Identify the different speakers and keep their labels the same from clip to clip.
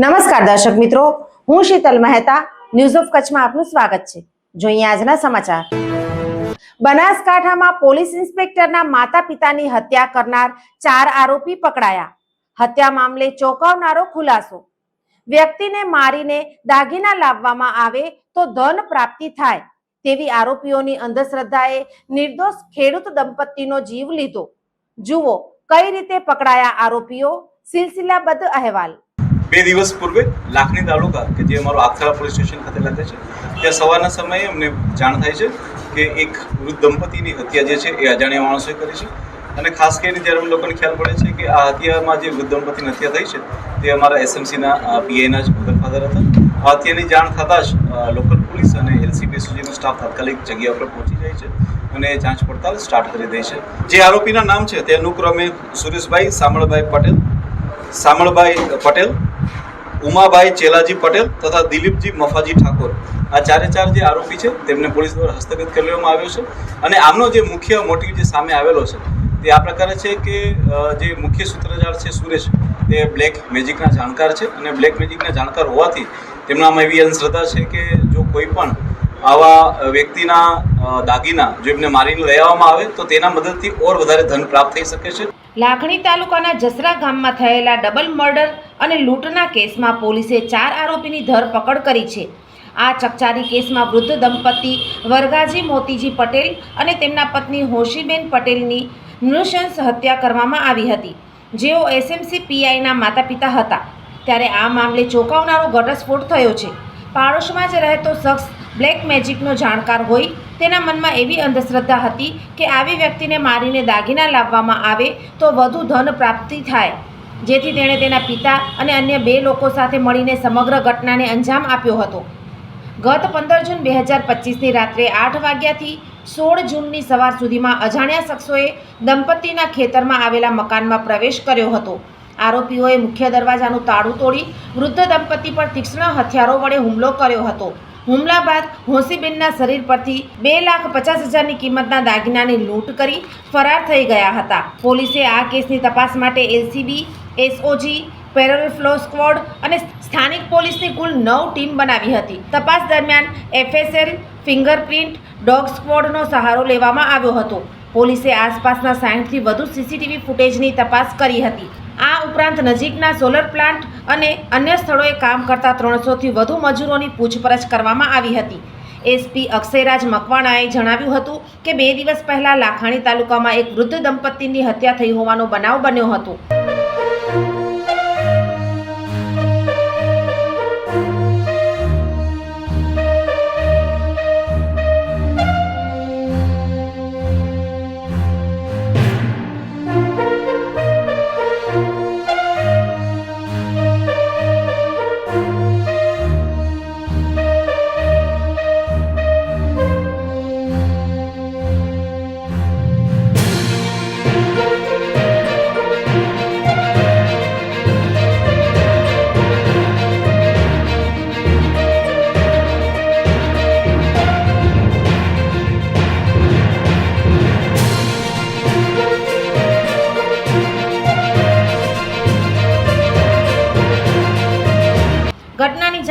Speaker 1: નમસ્કાર દર્શક મિત્રો, હું શીતલ મહેતા ન્યૂઝ ઓફ કચ્છમાં આપનું સ્વાગત છે. જોઈએ આજના સમાચાર. બનાસકાંઠામાં પોલીસ ઇન્સ્પેક્ટરના માતા પિતાની હત્યા કરનાર ચાર આરોપી પકડાયા. હત્યા મામલે ચોંકાવનારો ખુલાસો. વ્યક્તિને મારીને દાગીના લાવવામાં આવે તો ધન પ્રાપ્તિ થાય તેવી આરોપીઓની અંધશ્રદ્ધાએ નિર્દોષ ખેડૂત દંપતીનો જીવ લીધો. જુઓ, કઈ રીતે પકડાયા આરોપીઓ? સિલસિલાબદ્ધ અહેવાલ.
Speaker 2: બે દિવસ પૂર્વે લાખણી તાલુકા કે જે અમારો આખરા પોલીસ સ્ટેશન ખાતે લાગે છે, ત્યાં સવારના સમયે અમને જાણ થાય છે કે એક વૃદ્ધ દંપતીની હત્યા જે છે એ અજાણ્યા માણસોએ કરી છે. અને ખાસ કરીને જ્યારે અમે લોકોને ખ્યાલ પડે છે કે આ હત્યામાં જે વૃદ્ધ દંપતીની હત્યા થઈ છે, તે અમારા એસએમસીના પીઆઈના જ મધર ફાધર હતા. હત્યાની જાણ થતાં જ લોકલ પોલીસ અને એલસીબી સ્ટાફ તાત્કાલિક જગ્યા ઉપર પહોંચી જાય છે અને જાંચ પડતાલ સ્ટાર્ટ કરી દે છે. જે આરોપીના નામ છે તે અનુક્રમે સુરેશભાઈ સામળભાઈ પટેલ સામળભાઈ પટેલ ઉમાભાઈ ચેલાજી પટેલ તથા દિલીપજી મફાજી ઠાકોર. આ ચારે ચાર જે આરોપી છે, તેમને પોલીસ દ્વારા હસ્તગત કરી લેવામાં આવ્યો છે. અને આમનો જે મુખ્ય મોટિવ જે સામે આવેલો છે, તે આ પ્રકારે છે કે જે મુખ્ય સૂત્રધાર છે સુરેશ, તે બ્લેક મેજિકના જાણકાર છે. અને બ્લેક મેજિકના જાણકાર હોવાથી તેમનામાં એવી અંધશ્રદ્ધા છે કે, જો કોઈ પણ આવા વ્યક્તિના દાગીના જો એમને મારીને લઈ આવવામાં આવે, તો તેના મદદથી ઓર વધારે ધન પ્રાપ્ત થઈ શકે છે.
Speaker 1: લાખણી તાલુકાના જસરા ગામમાં થયેલા ડબલ મર્ડર અને લૂંટના કેસમાં પોલીસે ચાર આરોપીની ધરપકડ કરી છે. આ ચકચારી કેસમાં વૃદ્ધ દંપતી વરગાજી મોતીજી પટેલ અને તેમના પત્ની હોશીબેન પટેલની નૃશંસ હત્યા કરવામાં આવી હતી. જેઓ એસએમસી પીઆઈના માતા પિતા હતા. ત્યારે આ મામલે ચોંકાવનારો ઘટસ્ફોટ થયો છે. પાડોશમાં જ રહેતો શખ્સ બ્લેક મેજિકનો જાણકાર હોય તેના મનમાં એવી અંધશ્રદ્ધા હતી કે આવી વ્યક્તિને મારીને દાગીના લાવવામાં આવે તો વધુ ધન પ્રાપ્તિ થાય. જેથી તેણે તેના પિતા અને અન્ય બે લોકો સાથે મળીને સમગ્ર ઘટનાને અંજામ આપ્યો હતો. ગત પંદર જૂન બે હજાર પચીસની રાત્રે આઠ વાગ્યાથી સોળ જૂનની સવાર સુધીમાં અજાણ્યા શખ્સોએ દંપતીના ખેતરમાં આવેલા મકાનમાં પ્રવેશ કર્યો હતો. આરોપીઓએ મુખ્ય દરવાજાનું તાળું તોડી વૃદ્ધ દંપતી પર તીક્ષ્ણ હથિયારો વડે હુમલો કર્યો હતો. હુમલા બાદ હોસીબેનના શરીર પરથી બે લાખ પચાસ હજારની કિંમતના દાગીનાની લૂંટ કરી ફરાર થઈ ગયા હતા. પોલીસે આ કેસની તપાસ માટે LCB SOG parole furlough squad અને સ્થાનિક પોલીસની કુલ નવ ટીમ બનાવી હતી. તપાસ દરમિયાન એફએસએલ ફિંગરપ્રિન્ટ ડોગ સ્ક્વોડનો સહારો લેવામાં આવ્યો હતો. પોલીસે આસપાસના સાઠથી વધુ સીસીટીવી ફૂટેજની તપાસ કરી હતી. આ ઉપરાંત નજીકના સોલર પ્લાન્ટ અને અન્ય સ્થળોએ કામ કરતા ત્રણસોથી વધુ મજૂરોની પૂછપરછ કરવામાં આવી હતી. એસપી અક્ષયરાજ મકવાણાએ જણાવ્યું હતું કે બે દિવસ પહેલા લાખાણી તાલુકામાં એક વૃદ્ધ દંપતીની હત્યા થઈ હોવાનો બનાવ બન્યો હતો.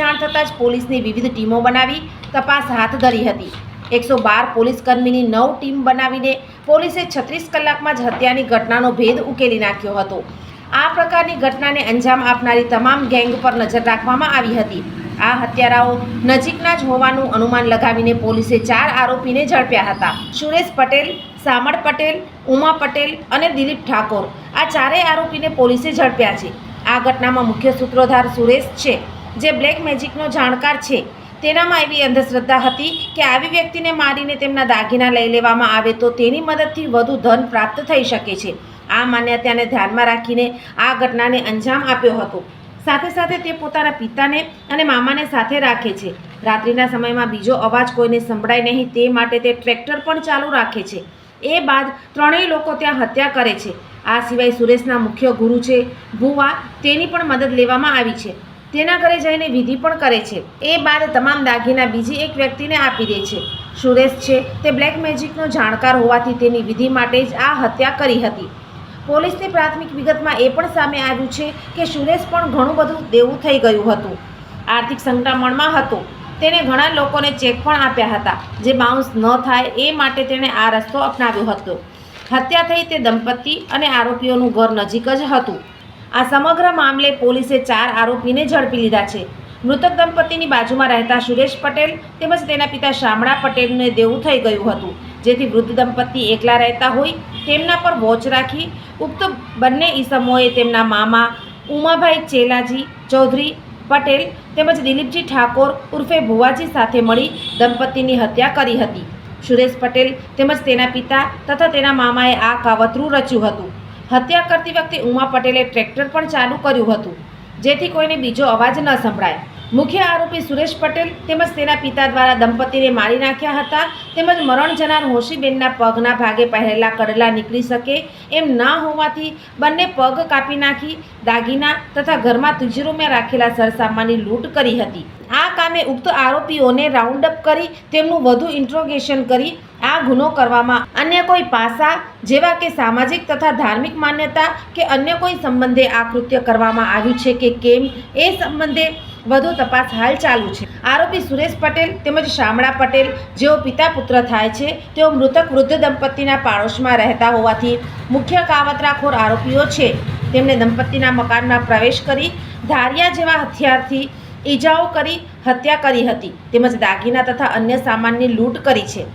Speaker 1: જાણ થતાં જ પોલીસની વિવિધ ટીમો બનાવી તપાસ હાથ ધરી હતી. એકસો બાર પોલીસ કર્મીની નવ ટીમ બનાવીને પોલીસે છત્રીસ કલાકમાં જ હત્યાની ઘટનાનો ભેદ ઉકેલી નાખ્યો હતો. આ પ્રકારની ઘટનાને અંજામ આપનારી તમામ ગેંગ પર નજર રાખવામાં આવી હતી. આ હત્યારાઓ નજીકના જ હોવાનું અનુમાન લગાવીને પોલીસે ચાર આરોપીને ઝડપ્યા હતા. સુરેશ પટેલ, સામળ પટેલ, ઉમા પટેલ અને દિલીપ ઠાકોર આ ચારેય આરોપીને પોલીસે ઝડપ્યા છે. આ ઘટનામાં મુખ્ય સૂત્રધાર સુરેશ છે. જે બ્લેક મેજિકનો જાણકાર છે. તેનામાં એવી અંધશ્રદ્ધા હતી કે આવી વ્યક્તિને મારીને તેમના દાગીના લઈ લેવામાં આવે તો તેની મદદથી વધુ ધન પ્રાપ્ત થઈ શકે છે. આ માન્યતાને ધ્યાનમાં રાખીને આ ઘટનાને અંજામ આપ્યો હતો. સાથે સાથે તે પોતાના પિતાને અને મામાને સાથે રાખે છે. રાત્રિના સમયમાં બીજો અવાજ કોઈને સંભળાય નહીં તે માટે તે ટ્રેક્ટર પણ ચાલુ રાખે છે. એ બાદ ત્રણેય લોકો ત્યાં હત્યા કરે છે. આ સિવાય સુરેશના મુખ્ય ગુરુ છે ભુવા. તેની પણ મદદ લેવામાં આવી છે. તેના ઘરે જઈને વિધિ પણ કરે છે. એ બાદ તમામ દાગીના બીજી એક વ્યક્તિને આપી દે છે. સુરેશ છે, તે બ્લેક મેજિકનો જાણકાર હોવાથી તેની વિધિ માટે જ આ હત્યા કરી હતી. પોલીસની પ્રાથમિક વિગતમાં એ પણ સામે આવ્યું છે કે સુરેશ પણ ઘણું બધું દેવું થઈ ગયું હતું. આર્થિક સંક્રમણમાં હતો. તેણે ઘણા લોકોને ચેક પણ આપ્યા હતા. જે બાઉન્સ ન થાય એ માટે તેણે આ રસ્તો અપનાવ્યો હતો. હત્યા થઈ તે દંપતી અને આરોપીઓનું ઘર નજીક જ હતું. આ સમગ્ર મામલે પોલીસે ચાર આરોપીને ઝડપી લીધા છે. મૃતક દંપતીની બાજુમાં રહેતા સુરેશ પટેલ તેમજ તેના પિતા શામળા પટેલને દેવું થઈ ગયું હતું. જેથી વૃદ્ધ દંપતી એકલા રહેતા હોય, તેમના પર વોચ રાખી, ઉક્ત બંને ઈસમોએ તેમના મામા ઉમાભાઈ ચેલાજી ચૌધરી પટેલ તેમજ દિલીપજી ઠાકોર ઉર્ફે ભુવાજી સાથે મળી દંપતીની હત્યા કરી હતી. સુરેશ પટેલ તેમજ તેના પિતા તથા તેના મામાએ આ કાવતરું રચ્યું હતું. હત્યા કરતી વખતે ઉમા પટેલે ટ્રેક્ટર પણ ચાલુ કર્યું હતું, જેથી કોઈને બીજો અવાજ ન સંભળાય. મુખ્ય આરોપી સુરેશ પટેલ તેમજ તેના પિતા દ્વારા દંપતીને મારી નાખ્યા હતા, તેમજ મરણ જનાર હોશીબેનના પગના ભાગે પહેરેલા કડલા નીકળી શકે એમ ના હોવાથી બંને પગ કાપી નાખી દાગીના તથા ઘરમાં તિજોરીમાં રાખેલા સરસામાની લૂંટ કરી હતી. આ કામે ઉક્ત આરોપીઓને રાઉન્ડ અપ કરી, તેમનું વધુ ઇન્ટ્રોગેશન કરી, આ ગુનો કરવામાં અન્ય કોઈ પાસા જેવા કે સામાજિક તથા ધાર્મિક માન્યતા કે અન્ય કોઈ સંબંધે આ કૃત્ય કરવામાં આવ્યું છે કે કેમ, એ સંબંધે વધુ તપાસ હાલ ચાલુ છે. આરોપી સુરેશ પટેલ તેમજ શામળા પટેલ, જેઓ પિતા પુત્ર થાય છે, તેઓ મૃતક વૃદ્ધ દંપતીના પાડોશમાં રહેતા હોવાથી મુખ્ય કાવતરાખોર આરોપીઓ છે. તેમણે દંપતીના મકાનમાં પ્રવેશ કરી ધારિયા જેવા હથિયારથી ઈજાઓ કરી, હત્યા કરી હતી તેમજ દાગીના તથા અન્ય સામાનની લૂંટ કરી છે.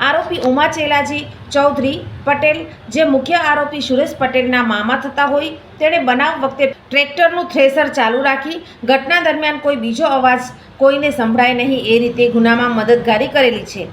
Speaker 1: આરોપી ઉમા ચેલાજી ચૌધરી પટેલ, જે મુખ્ય આરોપી સુરેશ પટેલના મામા થતા હોય, તેણે બનાવ વખતે ટ્રેક્ટરનું થ્રેસર ચાલુ રાખી, ઘટના દરમિયાન કોઈ બીજો અવાજ કોઈને સંભળાય નહીં એ રીતે ગુનામાં મદદગારી કરેલી છે.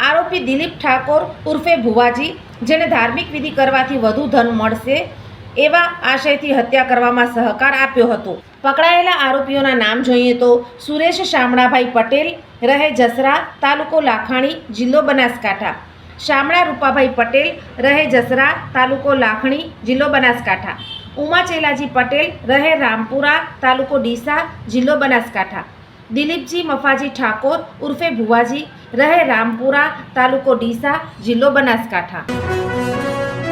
Speaker 1: આરોપી દિલીપ ઠાકોર ઉર્ફે ભુવાજી, જેને ધાર્મિક વિધિ કરવાથી વધુ ધન મળશે એવા આશયથી હત્યા કરવામાં સહકાર આપ્યો હતો. પકડાયેલા આરોપીઓના નામ જોઈએ તો સુરેશ શામળાભાઈ પટેલ, રહે જસરા, તાલુકો લાખાણી, જિલ્લો બનાસકાંઠા. શામળા રૂપાભાઈ પટેલ, રહે જસરા, તાલુકો લાખણી, જિલ્લો બનાસકાંઠા. ઉમા ચેલાજી પટેલ, રહે રામપુરા, તાલુકો ડીસા, જિલ્લો બનાસકાંઠા. દિલીપજી મફાજી ઠાકોર ઉર્ફે ભુવાજી, રહે રામપુરા, તાલુકો ડીસા, જિલ્લો બનાસકાંઠા.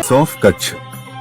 Speaker 3: સોફ Kutch.